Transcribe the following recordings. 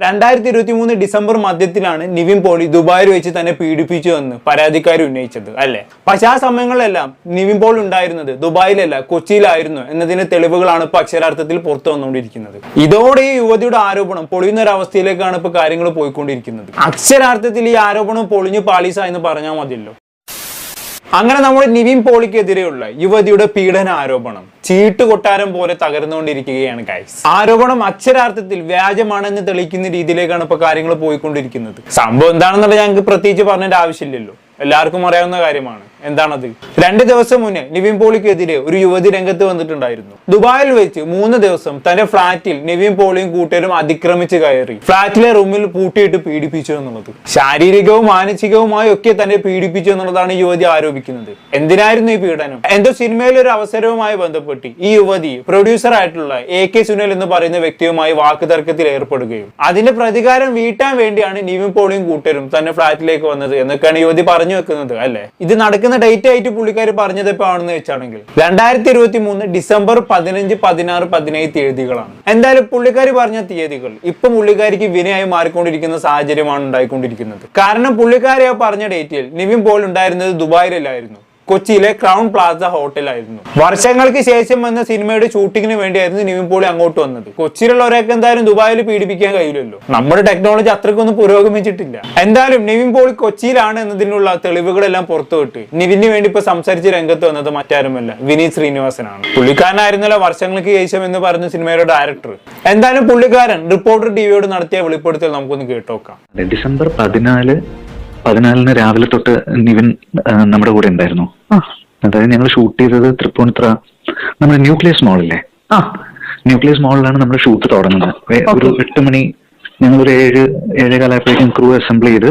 രണ്ടായിരത്തി ഇരുപത്തി മൂന്ന് ഡിസംബർ മധ്യത്തിലാണ് നിവിൻ പോളി ദുബായിൽ വെച്ച് തന്നെ പീഡിപ്പിച്ചു എന്ന് പരാതിക്കാർ ഉന്നയിച്ചത് അല്ലെ? പക്ഷെ ആ സമയങ്ങളിലെല്ലാം നിവിൻ പോൾ ഉണ്ടായിരുന്നത് ദുബായിലല്ല കൊച്ചിയിലായിരുന്നു എന്നതിന്റെ തെളിവുകളാണ് ഇപ്പൊ അക്ഷരാർത്ഥത്തിൽ പുറത്തു വന്നുകൊണ്ടിരിക്കുന്നത്. ഇതോടെ ഈ യുവതിയുടെ ആരോപണം പൊളിയുന്ന അവസ്ഥയിലേക്കാണ് ഇപ്പൊ കാര്യങ്ങൾ പോയിക്കൊണ്ടിരിക്കുന്നത്. അക്ഷരാർത്ഥത്തിൽ ഈ ആരോപണം പൊളിഞ്ഞു പാളീസ എന്ന് പറഞ്ഞാൽ മതിയല്ലോ. അങ്ങനെ നമ്മുടെ നിവിൻ പോളിക്കെതിരെയുള്ള യുവതിയുടെ പീഡന ആരോപണം ചീട്ട് കൊട്ടാരം പോലെ തകർന്നുകൊണ്ടിരിക്കുകയാണ് ഗൈസ് ആരോപണം അക്ഷരാർത്ഥത്തിൽ വ്യാജമാണെന്ന് തെളിയിക്കുന്ന രീതിയിലേക്കാണ് ഇപ്പൊ കാര്യങ്ങൾ പോയിക്കൊണ്ടിരിക്കുന്നത്. സംഭവം എന്താണെന്നുള്ളത് ഞങ്ങൾക്ക് പ്രത്യേകിച്ച് പറഞ്ഞതിന്റെ ആവശ്യമില്ലല്ലോ. എല്ലാവർക്കും അറിയാവുന്ന കാര്യമാണ്. എന്താണത്? രണ്ട് ദിവസം മുന്നേ നിവിൻ പോളിക്കെതിരെ ഒരു യുവതി രംഗത്ത് വന്നിട്ടുണ്ടായിരുന്നു. ദുബായിൽ വെച്ച് മൂന്ന് ദിവസം തന്റെ ഫ്ളാറ്റിൽ നിവിൻ പോളിയും കൂട്ടരും അതിക്രമിച്ച് കയറി. ഫ്ളാറ്റിലെ റൂമിൽ പൂട്ടിയിട്ട് പീഡിപ്പിച്ചു എന്നുള്ളത്. ശാരീരികവും മാനസികവുമായി ഒക്കെ തന്നെ പീഡിപ്പിച്ചു എന്നുള്ളതാണ് യുവതി ആരോപിക്കുന്നത്. എന്തിനായിരുന്നു ഈ പീഡനം? എന്തോ സിനിമയിൽ ഒരു അവസരവുമായി ബന്ധപ്പെട്ട് ഈ യുവതി പ്രൊഡ്യൂസർ ആയിട്ടുള്ള എ കെ സുനിൽ എന്ന് പറയുന്ന വ്യക്തിയുമായി വാക്കുതർക്കത്തിൽ ഏർപ്പെടുകയും അതിന്റെ പ്രതികാരം വീട്ടാൻ വേണ്ടിയാണ് നിവിൻ പോളിയും കൂട്ടരും തന്റെ ഫ്ളാറ്റിലേക്ക് വന്നത് എന്നൊക്കെയാണ് യുവതി പറഞ്ഞു വെക്കുന്നത് അല്ലെ? ഇത് നടക്കുന്ന ഡേറ്റ് ആയിട്ട് പുള്ളിക്കാർ പറഞ്ഞത് എപ്പോ ആണെന്ന് വെച്ചാണെങ്കിൽ രണ്ടായിരത്തി ഇരുപത്തി മൂന്ന് ഡിസംബർ പതിനഞ്ച് പതിനാറ് പതിനേഴ് തീയതികളാണ്. എന്തായാലും പുള്ളിക്കാർ പറഞ്ഞ തീയതികൾ ഇപ്പം പുള്ളിക്കാരിക്ക് വിനയായി മാറിക്കൊണ്ടിരിക്കുന്ന സാഹചര്യമാണ് ഉണ്ടായിക്കൊണ്ടിരിക്കുന്നത്. കാരണം പുള്ളിക്കാരെ പറഞ്ഞ ഡേറ്റിൽ നിവിൻ പോൾ ഉണ്ടായിരുന്നത് ദുബായിലല്ലായിരുന്നു. കൊച്ചിയിലെ ക്രൗൺ പ്ലാസ ഹോട്ടലായിരുന്നു. വർഷങ്ങൾക്ക് ശേഷം വന്ന സിനിമയുടെ ഷൂട്ടിങ്ങിന് വേണ്ടിയായിരുന്നു നിവിൻ പോളി അങ്ങോട്ട് വന്നത്. കൊച്ചിയിലുള്ളവരൊക്കെ എന്തായാലും ദുബായിൽ പീഡിപ്പിക്കാൻ കഴിയില്ലല്ലോ. നമ്മുടെ ടെക്നോളജി അത്രയ്ക്കൊന്നും പുരോഗമിച്ചിട്ടില്ല. എന്തായാലും നിവിൻ പോളി കൊച്ചിയിലാണ് എന്നതിനുള്ള തെളിവുകളെല്ലാം പുറത്തുവിട്ട് നിവിന് വേണ്ടി ഇപ്പൊ സംസാരിച്ച് രംഗത്ത് വന്നത് മറ്റാരുമല്ല വിനീത് ശ്രീനിവാസനാണ്. പുള്ളിക്കാരനായിരുന്നല്ലോ വർഷങ്ങൾക്ക് ശേഷം എന്ന് പറഞ്ഞ സിനിമയുടെ ഡയറക്ടർ എന്തായാലും പുള്ളിക്കാരൻ റിപ്പോർട്ടർ ടിവിയോട് നടത്തിയ വെളിപ്പെടുത്തൽ നമുക്കൊന്ന് കേട്ടോക്കാം. ഡിസംബർ പതിനാല് പതിനാലിന് രാവിലെ തൊട്ട് നിവിൻ നമ്മുടെ കൂടെ ഉണ്ടായിരുന്നു. അതായത് ഞങ്ങൾ ഷൂട്ട് ചെയ്തത് തൃപ്പൂണിത്ര നമ്മുടെ ന്യൂക്ലിയസ് മോളില്ലേ ആ. ന്യൂക്ലിയസ് മോളിലാണ് നമ്മൾ ഷൂട്ട് തുടങ്ങുന്നത്. ഒരു എട്ട് മണി ഞങ്ങൾ ഒരു ഏഴ് ഏഴേകാലപ്പോഴേക്കും ക്രൂ അസംബിൾ ചെയ്ത്.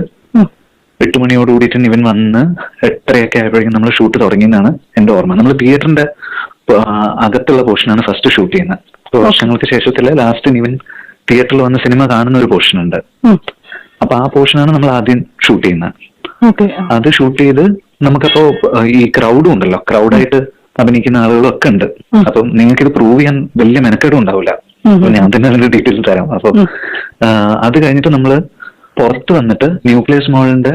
എട്ട് മണിയോട് കൂടിയിട്ട് ഇവൻ വന്ന് എട്ടരയൊക്കെ ആയപ്പോഴേക്കും നമ്മൾ ഷൂട്ട് തുടങ്ങിയെന്നാണ് എന്റെ ഓർമ്മ. നമ്മൾ തിയേറ്ററിന്റെ അകത്തുള്ള പോർഷനാണ് ഫസ്റ്റ് ഷൂട്ട് ചെയ്യുന്നത്. ഇപ്പൊ വർഷങ്ങൾക്ക് ശേഷത്തിൽ ലാസ്റ്റ് ഇവൻ തിയേറ്ററിൽ വന്ന് സിനിമ കാണുന്ന ഒരു പോർഷൻ ഉണ്ട്. അപ്പൊ ആ പോർഷനാണ് നമ്മൾ ആദ്യം ഷൂട്ട് ചെയ്യുന്നത്. അത് ഷൂട്ട് ചെയ്ത് നമുക്കപ്പോ ഈ ക്രൗഡും ഉണ്ടല്ലോ. ക്രൗഡായിട്ട് അഭിനയിക്കുന്ന ആളുകളൊക്കെ ഉണ്ട്. അപ്പം നിങ്ങൾക്ക് ഇത് പ്രൂവ് ചെയ്യാൻ വലിയ മെനക്കേടും ഉണ്ടാവില്ല. അപ്പൊ ഞാൻ തന്നെ അതിന്റെ ഡീറ്റെയിൽസ് തരാം. അപ്പൊ അത് കഴിഞ്ഞിട്ട് നമ്മൾ പുറത്ത് വന്നിട്ട് ന്യൂക്ലിയസ് മോളിന്റെ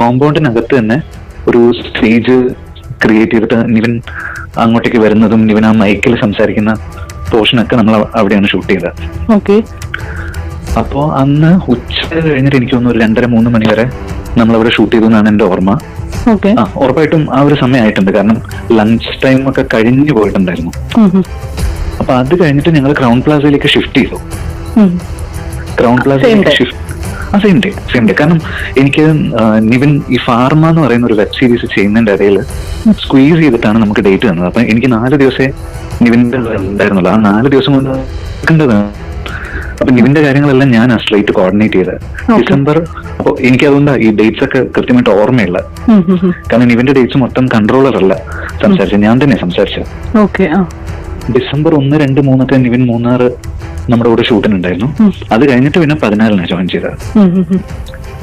കോമ്പൗണ്ടിനകത്ത് തന്നെ ഒരു സ്റ്റേജ് ക്രിയേറ്റ് ചെയ്തിട്ട് നിവിൻ അങ്ങോട്ടേക്ക് വരുന്നതും നിവിൻ ആ മൈക്കിൽ സംസാരിക്കുന്ന പോർഷനൊക്കെ നമ്മൾ അവിടെയാണ് ഷൂട്ട് ചെയ്തത്. ഓക്കെ അപ്പോ അന്ന് ഉച്ച കഴിഞ്ഞിട്ട് എനിക്ക് തോന്നുന്നു ഒരു രണ്ടര മൂന്ന് മണി വരെ നമ്മൾ അവിടെ ഷൂട്ട് ചെയ്തു എന്നാണ് എന്റെ ഓർമ്മ. ഉറപ്പായിട്ടും ആ ഒരു സമയമായിട്ടുണ്ട്. കാരണം ലഞ്ച് ടൈം ഒക്കെ കഴിഞ്ഞു പോയിട്ടുണ്ടായിരുന്നു. അപ്പൊ അത് കഴിഞ്ഞിട്ട് ഞങ്ങൾ ക്രൗൺ പ്ലാസയിലേക്ക് ഷിഫ്റ്റ് ചെയ്തു. ക്രൗൺ പ്ലാസയിലേക്ക്. ഷിഫ്റ്റ് ആ സെയിം ഡേ സെയിം ഡേ കാരണം എനിക്ക് നിവൻ ഈ ഫാർമ എന്ന് പറയുന്ന ഒരു വെബ് സീരീസ് ചെയ്യുന്നതിന്റെ ഇടയിൽ സ്ക്വീസ് ചെയ്തിട്ടാണ് നമുക്ക് ഡേറ്റ് തന്നത്. അപ്പൊ എനിക്ക് നാല് ദിവസേ നിവിന്റെ ഉണ്ടായിരുന്നുള്ളൂ. ആ നാല് ദിവസം കൊണ്ട് നടക്കേണ്ടതാണ് അപ്പൊ നിവിന്റെ കാര്യങ്ങളെല്ലാം ഞാൻ സ്ട്രൈറ്റ് കോർഡിനേറ്റ് ചെയ്തത്. ഡിസംബർ അപ്പൊ എനിക്ക് അതുകൊണ്ട് ഈ ഡേറ്റ്സ് ഒക്കെ കൃത്യമായിട്ട് ഓർമ്മയില്ല. കാരണം ഇവന്റെ ഡേറ്റ്സ് മൊത്തം കൺട്രോളർ അല്ല. സംസാരിച്ചത്. ഞാൻ തന്നെ സംസാരിച്ചത്. ഡിസംബർ ഒന്ന് രണ്ട് മൂന്നൊക്കെ നിവിൻ മൂന്നാറ് നമ്മുടെ കൂടെ ഷൂട്ടിനുണ്ടായിരുന്നു. അത് കഴിഞ്ഞിട്ട് പിന്നെ പതിനാലിനാണ് ജോയിൻ ചെയ്തത്.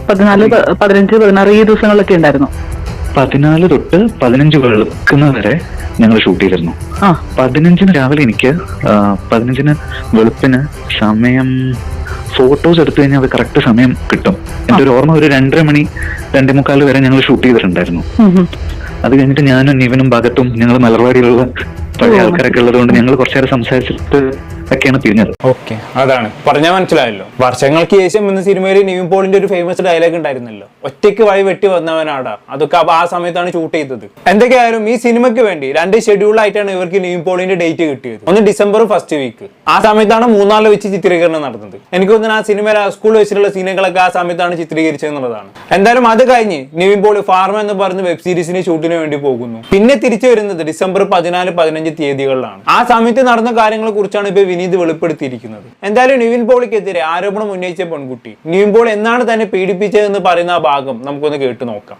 പതിനാല് പതിനഞ്ച് പതിനാറ് ഈ ദിവസങ്ങളിലൊക്കെ ഉണ്ടായിരുന്നു. പതിനാല് തൊട്ട് പതിനഞ്ച് വെളുക്കുന്ന വരെ ഞങ്ങൾ ഷൂട്ട് ചെയ്തിരുന്നു. പതിനഞ്ചിന് രാവിലെ എനിക്ക് പതിനഞ്ചിന് വെളുപ്പിന് സമയം ഫോട്ടോസ് എടുത്തു കഴിഞ്ഞാൽ അത് കറക്റ്റ് സമയം കിട്ടും. എന്റെ ഒരു ഓർമ്മ ഒരു രണ്ടര മണി രണ്ടേ മുക്കാൽ വരെ ഞങ്ങൾ ഷൂട്ട് ചെയ്തിട്ടുണ്ടായിരുന്നു. അത് കഴിഞ്ഞിട്ട് ഞാനും നിവനും ഭാഗത്തും ഞങ്ങൾ മലർവാടിയിലുള്ള പഴയ ആൾക്കാരൊക്കെ ഉള്ളതുകൊണ്ട് ഞങ്ങൾ കുറച്ചേരം സംസാരിച്ചിട്ട് ഒക്കെയാണ് തിരിഞ്ഞത്. ഓക്കെ. അതാണ്. പറഞ്ഞാൽ മനസ്സിലായല്ലോ. വർഷങ്ങൾക്ക് ശേഷം എന്ന സിനിമയിൽ നിവിൻ പോളിന്റെ ഒരു ഫേമസ് ഡയലോഗ് ഉണ്ടായിരുന്നല്ലോ. ഒറ്റയ്ക്ക് വഴി വെട്ടി വന്നവനാടാ. അതൊക്കെ അപ്പൊ ആ സമയത്താണ് ഷൂട്ട് ചെയ്തത്. എന്തൊക്കെയായാലും ഈ സിനിമയ്ക്ക് വേണ്ടി രണ്ട് ഷെഡ്യൂൾ ആയിട്ടാണ് ഇവർക്ക് നിവിൻ പോളിന്റെ ഡേറ്റ് കിട്ടിയത്. ഒന്ന് ഡിസംബർ ഫസ്റ്റ് വീക്ക് ആ സമയത്താണ് മൂന്നാൽ വെച്ച് ചിത്രീകരണം നടന്നത്. എനിക്ക് തോന്നുന്നു ആ സിനിമയിൽ സ്കൂൾ വെച്ചിട്ടുള്ള സീനുകളൊക്കെ ആ സമയത്താണ് ചിത്രീകരിച്ചത് എന്നുള്ളതാണ്. എന്തായാലും അത് കഴിഞ്ഞ് നിവിൻ പോളി ഫാർമ എന്ന് പറഞ്ഞ വെബ് സീരീസിന് ഷൂട്ടിന് വേണ്ടി പോകുന്നു. പിന്നെ തിരിച്ചു വരുന്നത് ഡിസംബർ പതിനാല് പതിനഞ്ച് തീയതികളിലാണ്. ആ സമയത്ത് നടന്ന കാര്യങ്ങളെ കുറിച്ചാണ് ഇപ്പൊ വിനീത് വെളിപ്പെടുത്തിയിരിക്കുന്നത്. എന്തായാലും നിവിൻ പോളിക്കെതിരെ ആരോപണം ഉന്നയിച്ച പെൺകുട്ടി. നിവിൻ പോൾ എന്നാണ് തന്നെ പീഡിപ്പിച്ചതെന്ന് പറയുന്ന ആ ഭാഗം നമുക്കൊന്ന് കേട്ടു നോക്കാം.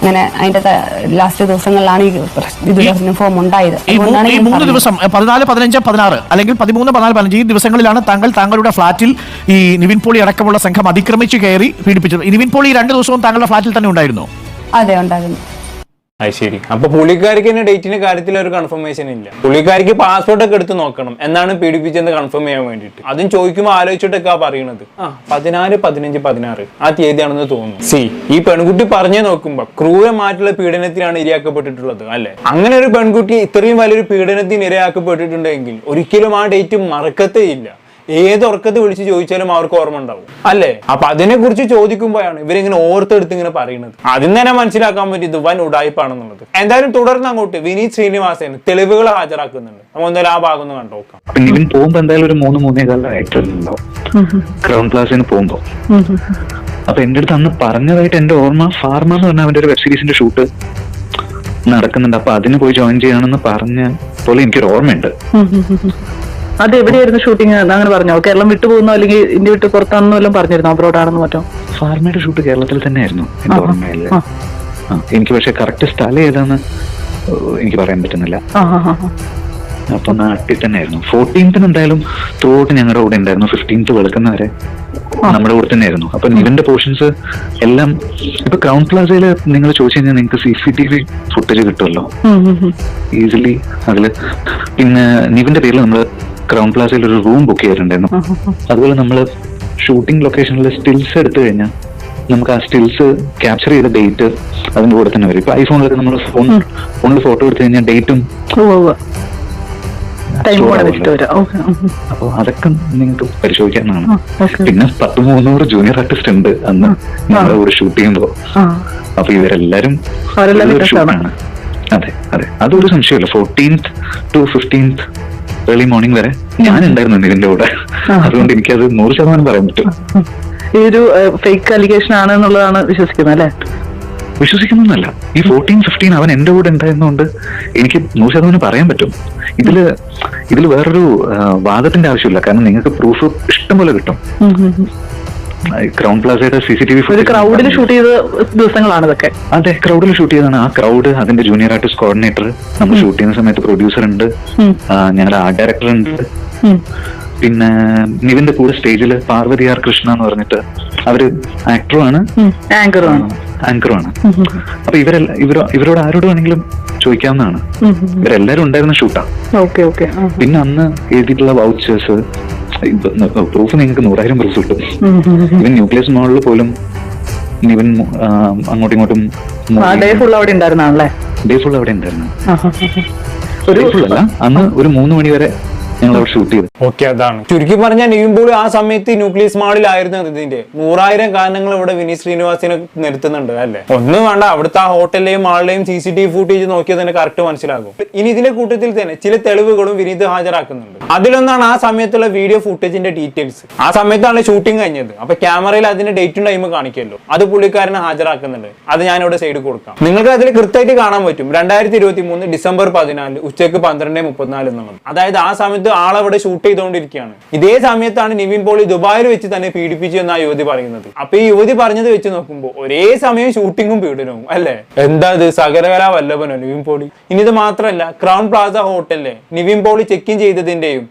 അങ്ങനെ അതിന്റെ ലാസ്റ്റ് ദിവസങ്ങളിലാണ് ഈ ഇത് യൂണിഫോം ഉണ്ടായത്. ഈ മൂന്ന് ദിവസം പതിനാല് പതിനഞ്ച് പതിനാറ് അല്ലെങ്കിൽ പതിമൂന്ന് പതിനാല് പതിനഞ്ച് ഈ ദിവസങ്ങളിലാണ് താങ്കൾ താങ്കളുടെ ഫ്ളാറ്റിൽ ഈ നിവിൻ പോളി അടക്കമുള്ള സംഘം അതിക്രമിച്ച് കയറി പീഡിപ്പിച്ചത്. നിവിൻ പോളി രണ്ട് ദിവസവും താങ്കളുടെ ഫ്ളാറ്റിൽ തന്നെ ഉണ്ടായിരുന്നു. അതെ ഉണ്ടായിരുന്നു. അത് ശരി. അപ്പൊ പുള്ളിക്കാരിക്ക് തന്നെ ഡേറ്റിന്റെ കാര്യത്തിൽ ഒരു കൺഫർമേഷൻ ഇല്ല. പുള്ളിക്കാരിക്ക് പാസ്പോർട്ട് ഒക്കെ എടുത്ത് നോക്കണം. എന്നാണ് പീഡിപ്പിച്ചെന്ന് കൺഫേം ചെയ്യാൻ വേണ്ടിട്ട് അതും ചോദിക്കുമ്പോൾ ആലോചിച്ചിട്ടൊക്കെ പറയണത് ആ. പതിനാല് പതിനഞ്ച് പതിനാറ്. ആ തീയതിയാണെന്ന് തോന്നുന്നു. സി ഈ പെൺകുട്ടി പറഞ്ഞു നോക്കുമ്പോ ക്രൂരമായിട്ടുള്ള പീഡനത്തിനാണ് ഇരയാക്കപ്പെട്ടിട്ടുള്ളത് അല്ലെ? അങ്ങനെ ഒരു പെൺകുട്ടി ഇത്രയും വലിയൊരു പീഡനത്തിന് ഇരയാക്കപ്പെട്ടിട്ടുണ്ടെങ്കിൽ ഒരിക്കലും ആ ഡേറ്റ് മറക്കത്തേ ഇല്ല. ഏത് ഉറക്കത്ത് വിളിച്ച് ചോദിച്ചാലും അവർക്ക് ഓർമ്മ ഉണ്ടാവും. അല്ലേ? അപ്പൊ അതിനെ കുറിച്ച് ചോദിക്കുമ്പോഴാണ് ഇവരിങ്ങനെ ഓർത്തെടുത്ത് ഇങ്ങനെ പറയുന്നത്. അതിന് തന്നെ മനസ്സിലാക്കാൻ പറ്റി ഇത് വൻ ഉടായ്പാണെന്നുള്ളത് എന്തായാലും തുടർന്ന് അങ്ങോട്ട് വിനീത് ശ്രീനിവാസൻ തെളിവുകൾ ഹാജരാക്കുന്നുണ്ട്. നമ്മൾ എന്തായാലും ആ ഭാഗം ഒന്ന് കണ്ടോക്കാം അപ്പൊ നിവിൻ എന്തായാലും ഒരു മൂന്ന് ക്ലാസ്സിന് പോകുമ്പോ. അപ്പൊ എന്റെ അടുത്ത് അന്ന് പറഞ്ഞതായിട്ട് എന്റെ ഓർമ്മ ഫാർമ എന്ന് പറഞ്ഞ അവന്റെ ഒരു വെബ് സീരീസിന്റെ ഷൂട്ട് നടക്കുന്നുണ്ട്. അപ്പൊ അതിന് പോയി ജോയിൻ ചെയ്യണമെന്ന് പറഞ്ഞ പോലെ എനിക്കൊരു ഓർമ്മയുണ്ട്. അത് എവിടെയായിരുന്നു ഷൂട്ടിങ് അങ്ങനെ പറഞ്ഞോ? കേരളം വിട്ടു പോകുന്നോ? അല്ലെങ്കിൽ ഇന്ത്യ വിട്ട് പുറത്താണെന്നോ എല്ലാം പറഞ്ഞിരുന്നു? അബ്രോഡ് ആണെന്ന് മറ്റോ? ഫാർമയുടെ ഷൂട്ട് കേരളത്തിൽ തന്നെയായിരുന്നു എന്റെ ഓർമ്മയില്ല ആ. ആ, എനിക്ക് പക്ഷെ കറക്റ്റ് സ്ഥലം ഏതാന്ന് എനിക്ക് പറയാൻ പറ്റുന്നില്ല. അപ്പൊ നാട്ടിൽ തന്നെയായിരുന്നു. ഫോർട്ടീൻത്തിന് എന്തായാലും ത്രൂ ഔട്ട് ഞങ്ങളുടെ കൂടെ ഉണ്ടായിരുന്നു. ഫിഫ്റ്റീൻത്ത് വെളുക്കുന്നവരെ നമ്മുടെ കൂടെ തന്നെയായിരുന്നു. അപ്പൊ നിവിന്റെ പോർഷൻസ് എല്ലാം ഇപ്പൊ ക്രൗൺ പ്ലാസയിൽ നിങ്ങൾ ചോദിച്ചു കഴിഞ്ഞാൽ നിങ്ങൾക്ക് C C T V footage കിട്ടുമല്ലോ. ഈസിലി അതിൽ. പിന്നെ നിവിന്റെ പേരിൽ നമ്മൾ ക്രൗൺ പ്ലാസയിൽ ഒരു റൂം ബുക്ക് ചെയ്തിട്ടുണ്ടായിരുന്നു. അതുപോലെ നമ്മൾ ഷൂട്ടിംഗ് ലൊക്കേഷനിൽ സ്റ്റിൽസ് എടുത്തു കഴിഞ്ഞാൽ നമുക്ക് ആ സ്റ്റിൽസ് ക്യാപ്ചർ ചെയ്ത ഡേറ്റ് അതിന്റെ കൂടെ തന്നെ വരും. ഇപ്പൊ ഐഫോണിലൊക്കെ നമ്മൾ ഫോൺ ഫോണിൽ ഫോട്ടോ എടുത്തു കഴിഞ്ഞാൽ ഡേറ്റും അപ്പൊ അതൊക്കെ നിങ്ങൾക്ക് പരിശോധിക്കാവുന്നതാണ് ആ, പിന്നെ പത്ത് മൂന്നൂറ് ജൂനിയർ ആർട്ടിസ്റ്റ് ഉണ്ട് അന്ന് ഞങ്ങളുടെ കൂടെ ഷൂട്ട് ചെയ്യുമ്പോൾ ആ. അപ്പൊ ഇവരെല്ലാരും അതെ അതെ. അതൊരു സംശയമല്ല fourteenth to fifteenth early morning വരെ ഞാൻ ഉണ്ടായിരുന്നു ഇതിന്റെ കൂടെ. അതുകൊണ്ട് എനിക്കത് നൂറ് ശതമാനം പറയാൻ പറ്റും. ഈ ഒരു ഫേക്ക് അലിഗേഷൻ ആണ് എന്നുള്ളതാണ് വിശ്വസിക്കുന്നത് അല്ലേ? വിശ്വസിക്കുന്നൊന്നല്ല ഈ ഫോർട്ടീൻ ഫിഫ്റ്റീൻ അവൻ എന്റെ കൂടെ ഉണ്ടായിരുന്നോണ്ട് എനിക്ക് നൂറ് ശതമാനം പറയാൻ പറ്റും. ഇതിൽ ഇതിൽ വേറൊരു വാദത്തിന്റെ ആവശ്യമില്ല. കാരണം നിങ്ങൾക്ക് പ്രൂഫ് ഇഷ്ടം പോലെ കിട്ടും. ക്രൗൺ പ്ലാസയുടെ സി സി ടി വി ക്രൗഡിൽ ഷൂട്ട് ചെയ്ത ദിവസങ്ങളാണ് ഇതൊക്കെ. അതെ ക്രൗഡിൽ ഷൂട്ട് ചെയ്തതാണ്. ആ ക്രൗഡ് അതിന്റെ ജൂനിയർ ആർട്ടിസ്റ്റ് കോർഡിനേറ്റർ നമ്മൾ ഷൂട്ട് ചെയ്യുന്ന സമയത്ത് പ്രൊഡ്യൂസർ ഉണ്ട്. ഞങ്ങളുടെ ആർട്ട് ഡയറക്ടർ ഉണ്ട്. പിന്നെ നിവിന്റെ കൂടെ സ്റ്റേജിൽ പാർവതി ആർ കൃഷ്ണ എന്ന് പറഞ്ഞിട്ട് അവർ ആക്ടറുമാണ്. ആങ്കറുമാണ് ആങ്കറുമാണ് അപ്പൊ ഇവരെല്ലാം ഇവരോ ഇവരോട് ആരോട് വേണമെങ്കിലും ചോദിക്കാവുന്നതാണ്. ഇവരെല്ലാരും ഉണ്ടായിരുന്ന ഷൂട്ടാ പിന്നെ അന്ന് എഴുതിയിട്ടുള്ള വൗച്ചേഴ്സ് പ്രൂഫ് നിങ്ങൾക്ക് നൂറായിരം പ്രൂഫ് കിട്ടും. ഇവൻ ന്യൂക്ലിയസ് മോളിൽ പോലും ഇവൻ അങ്ങോട്ടും ഇങ്ങോട്ടും ആ ഡേ ഫുൾ അവിടെ ഉണ്ടായിരുന്നാണല്ലേ ഡേ ഫുൾ അവിടെ ഉണ്ടായിരുന്നു. ഡേ ഫുൾ അല്ല അന്ന് ഒരു മൂന്ന് മണി വരെ ഷൂട്ട് ഓക്കെ അതാണ്. ചുരുക്കി പറഞ്ഞാൽ നെയ്യുമ്പോൾ ആ സമയത്ത് ന്യൂക്ലിയസ് മാളിലായിരുന്നു ഇതിന്റെ. നൂറായിരം കാരണങ്ങൾ ഇവിടെ വിനീത് ശ്രീനിവാസിനെ നിർത്തുന്നുണ്ട് അല്ലേ? ഒന്നും വേണ്ട അവിടുത്തെ ആ ഹോട്ടലിലെയും മാളിലെയും C C T V footage നോക്കിയാൽ തന്നെ കറക്റ്റ് മനസ്സിലാകും. ഇനി ഇതിന്റെ കൂട്ടത്തിൽ തന്നെ ചില തെളിവുകളും വിനീത് ഹാജരാക്കുന്നുണ്ട്. അതിലൊന്നാണ് ആ സമയത്തുള്ള വീഡിയോ ഫുട്ടേജിന്റെ ഡീറ്റെയിൽസ് ആ സമയത്താണ് ഷൂട്ടിംഗ് കഴിഞ്ഞത്. അപ്പൊ ക്യാമറയിൽ അതിന്റെ ഡേറ്റും ടൈം കാണിക്കുമല്ലോ. അത് പുള്ളിക്കാരനെ ഹാജരാക്കുന്നുണ്ട്. അത് ഞാൻ ഇവിടെ സൈഡ് കൊടുക്കാം. നിങ്ങൾക്ക് അതിൽ കൃത്യമായിട്ട് കാണാൻ പറ്റും. രണ്ടായിരത്തി ഇരുപത്തി മൂന്ന് ഡിസംബർ പതിനാല് ഉച്ചയ്ക്ക് പന്ത്രണ്ട് മുപ്പത്തിനാല് എന്നുള്ളത്. അതായത് ആ സമയത്ത് ആളവിടെ ഷൂട്ട് ചെയ്തുകൊണ്ടിരിക്കുകയാണ്. ഇതേ സമയത്താണ് നിവിൻ പോളി ദുബായിൽ വെച്ച് തന്നെ പീഡിപ്പിച്ചു എന്ന് ആ യുവതി പറയുന്നത്. അപ്പൊ ഈ യുവതി പറഞ്ഞത് വെച്ച് നോക്കുമ്പോൾ ഒരേ സമയം ഷൂട്ടിങ്ങും പീഡനവും അല്ലേ? എന്താ ഇത്? സകലകല വല്ലഭനോ നിവിൻ പോളി? ഇനി ഇത് മാത്രമല്ല ക്രൗൺ പ്ലാസ ഹോട്ടലിലെ നിവിൻ പോളി ചെക്ക് ഇൻ ചെയ്തതിന്റെയും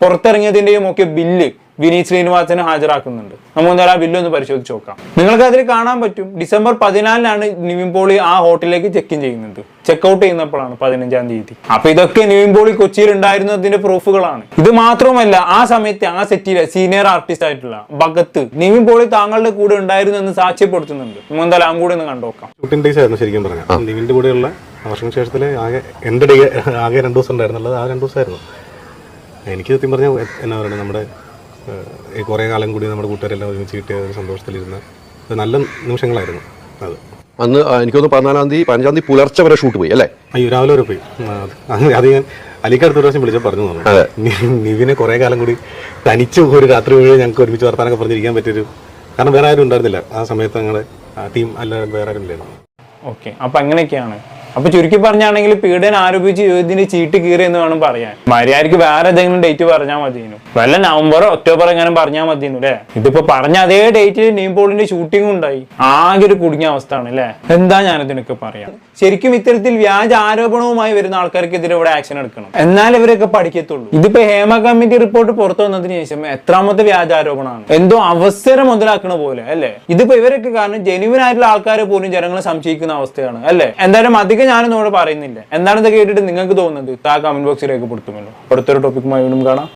പുറത്തിറങ്ങിയതിന്റെയും ഒക്കെ ബില്ല് വിനീത് ശ്രീനിവാസനെ ഹാജരാക്കുന്നുണ്ട്. നമുക്ക് എന്തായാലും ആ ബില്ല് ഒന്ന് പരിശോധിച്ച് നോക്കാം. നിങ്ങൾക്ക് അതിൽ കാണാൻ പറ്റും ഡിസംബർ പതിനാലിനാണ് നിവിൻ പോളി ആ ഹോട്ടലിലേക്ക് ചെക്ക് ഇൻ ചെയ്യുന്നത്. ചെക്ക് ഔട്ട് ചെയ്യുന്നപ്പോഴാണ് പതിനഞ്ചാം തീയതി. അപ്പൊ ഇതൊക്കെ നിവിൻ പോളി കൊച്ചിയിൽ ഉണ്ടായിരുന്നതിന്റെ പ്രൂഫുകളാണ്. ഇത് മാത്രമല്ല ആ സമയത്ത് ആ സെറ്റിലെ സീനിയർ ആർട്ടിസ്റ്റ് ആയിട്ടുള്ള ഭഗത്ത് നിവിൻ പോളി താങ്കളുടെ കൂടെ ഉണ്ടായിരുന്നു എന്ന് സാക്ഷ്യപ്പെടുത്തുന്നുണ്ട്. നമുക്ക് എന്തായാലും ആ കൂടെ ഒന്ന് കണ്ടോക്കാം ഷൂട്ടിംഗ് ഡേയ്സ് ആയിരുന്നു ശരിക്കും പറഞ്ഞാൽ കൂടെയുള്ള വർഷങ്ങൾക്ക് ശേഷത്തിലെ ആകെ എന്റെ ഡേ ആകെ രണ്ട് ദിവസം ഉണ്ടായിരുന്നുള്ളത് ആ രണ്ട് ദിവസമായിരുന്നു. എനിക്ക് സത്യം പറഞ്ഞാൽ എന്നാ പറയുക നമ്മുടെ കുറേ കാലം കൂടി നമ്മുടെ കൂട്ടുകാരെല്ലാം ഒരുമിച്ച് കിട്ടിയ ഒരു സന്തോഷത്തിലിരുന്ന ഒരു നല്ല നിമിഷങ്ങളായിരുന്നു അത്. അന്ന് എനിക്കൊന്ന് എനിക്ക് തോന്നുന്നു പതിനാലാം തീയതി പതിനഞ്ചാം തീയതി പുലർച്ചെ വരെ ഷൂട്ട് പോയി അല്ലേ? അയ്യോ രാവിലെ വരെ പോയി. അത് ഞാൻ അലിക്ക് അടുത്ത പ്രാവശ്യം വിളിച്ചാൽ പറഞ്ഞു. തോന്നുന്നു നിവിനെ കുറേ കാലം കൂടി തനിച്ച് ഒരു രാത്രി മുഴുവൻ ഞങ്ങൾക്ക് ഒരുമിച്ച് വർത്താനൊക്കെ പറഞ്ഞിരിക്കാൻ പറ്റിയൊരു കാരണം വേറെ ആരും ഉണ്ടായിരുന്നില്ല. ആ സമയത്ത് ഞങ്ങളുടെ ടീം അല്ല വേറെ ആരും ഇല്ലായിരുന്നു. ഓക്കെ. അപ്പം അങ്ങനെയൊക്കെയാണ് അപ്പൊ ചുരുക്കി പറഞ്ഞാണെങ്കിൽ പീഡനം ആരോപിച്ച് ഇതിന് ചീട്ട് കീറി എന്ന് വേണം പറയാൻ. മര്യാദയ്ക്ക് വേറെ ഏതെങ്കിലും ഡേറ്റ് പറഞ്ഞാൽ മതിയെന്നു. വല്ല നവംബറോ ഒക്ടോബറോ എങ്ങനെ പറഞ്ഞാൽ മതിയെന്നു അല്ലേ? ഇതിപ്പോ പറഞ്ഞ അതേ ഡേറ്റിൽ നീംപോളിന്റെ ഷൂട്ടിംഗ് ഉണ്ടായി. ആകെ ഒരു കുടുങ്ങിയ അവസ്ഥ ആണ് അല്ലേ? എന്താ ഞാനതിനൊക്കെ പറയാം? ശരിക്കും ഇത്തരത്തിൽ വ്യാജ ആരോപണവുമായി വരുന്ന ആൾക്കാർക്കെതിരെ ഇവിടെ ആക്ഷൻ എടുക്കണം. എന്നാൽ ഇവരൊക്കെ പഠിക്കത്തുള്ളൂ. ഇതിപ്പോ ഹേമ കമ്മിറ്റി റിപ്പോർട്ട് പുറത്തു വന്നതിന് ശേഷം എത്രാമത്തെ വ്യാജ ആരോപണമാണ്? എന്തോ അവസരം മുതലാക്കണ പോലെ അല്ലേ? ഇതിപ്പോ ഇവരൊക്കെ കാരണം ജെനുവിൻ ആയിട്ടുള്ള ആൾക്കാരെ പോലും ജനങ്ങളെ സംശയിക്കുന്ന അവസ്ഥയാണ് അല്ലേ? എന്തായാലും അധികം ഞാനൊന്നും ഇവിടെ പറയുന്നില്ല. എന്താണ് ഇത് കേട്ടിട്ട് നിങ്ങൾക്ക് തോന്നുന്നത്? താ കമന്റ് ബോക്സിൽ രേഖപ്പെടുത്തുമല്ലോ അടുത്തൊരു ടോപ്പിക്കുമായി വീണ്ടും കാണാം.